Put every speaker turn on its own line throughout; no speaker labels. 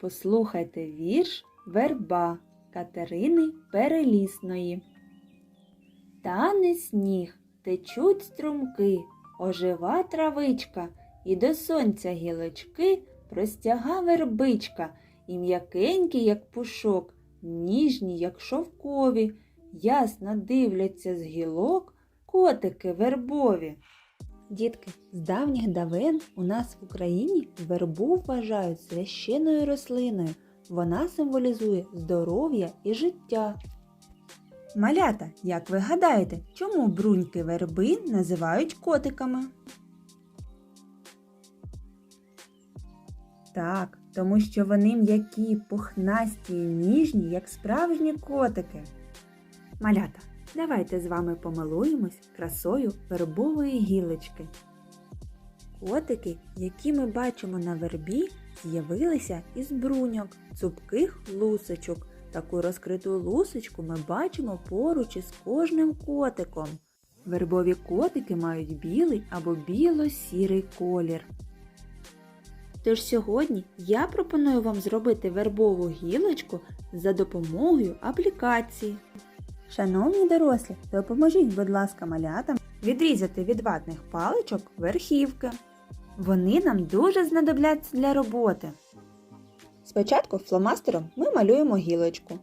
Послухайте вірш Верба Катерини Перелісної. Тане сніг, течуть струмки, ожива травичка, і до сонця гілочки простяга вербичка, і м'якенькі, як пушок, ніжні, як шовкові, ясно дивляться з гілок котики вербові. Дітки, з давніх давен у нас в Україні вербу вважають священною рослиною. Вона символізує здоров'я і життя. Малята, як ви гадаєте, чому бруньки верби називають котиками? Так, тому що вони м'які, пухнасті і ніжні, як справжні котики. Малята, давайте з вами помилуємось красою вербової гілочки. Котики, які ми бачимо на вербі, з'явилися із бруньок, цупких лусочок. Таку розкриту лусочку ми бачимо поруч із кожним котиком. Вербові котики мають білий або біло-сірий колір. Тож сьогодні я пропоную вам зробити вербову гілочку за допомогою аплікації. Шановні дорослі, допоможіть, будь ласка, малятам відрізати від ватних паличок верхівки. Вони нам дуже знадобляться для роботи. Спочатку фломастером ми малюємо гілочку.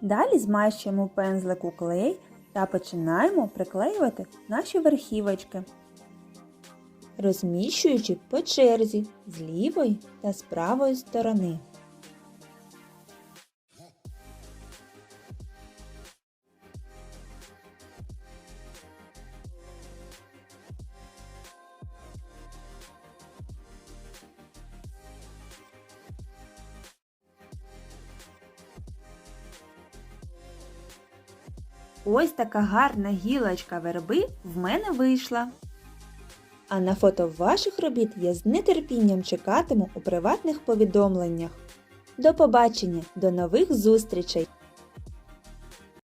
Далі змащуємо пензлик у клей та починаємо приклеювати наші верхівочки, розміщуючи по черзі з лівої та з правої сторони. Ось така гарна гілочка верби в мене вийшла. А на фото ваших робіт я з нетерпінням чекатиму у приватних повідомленнях. До побачення, до нових зустрічей!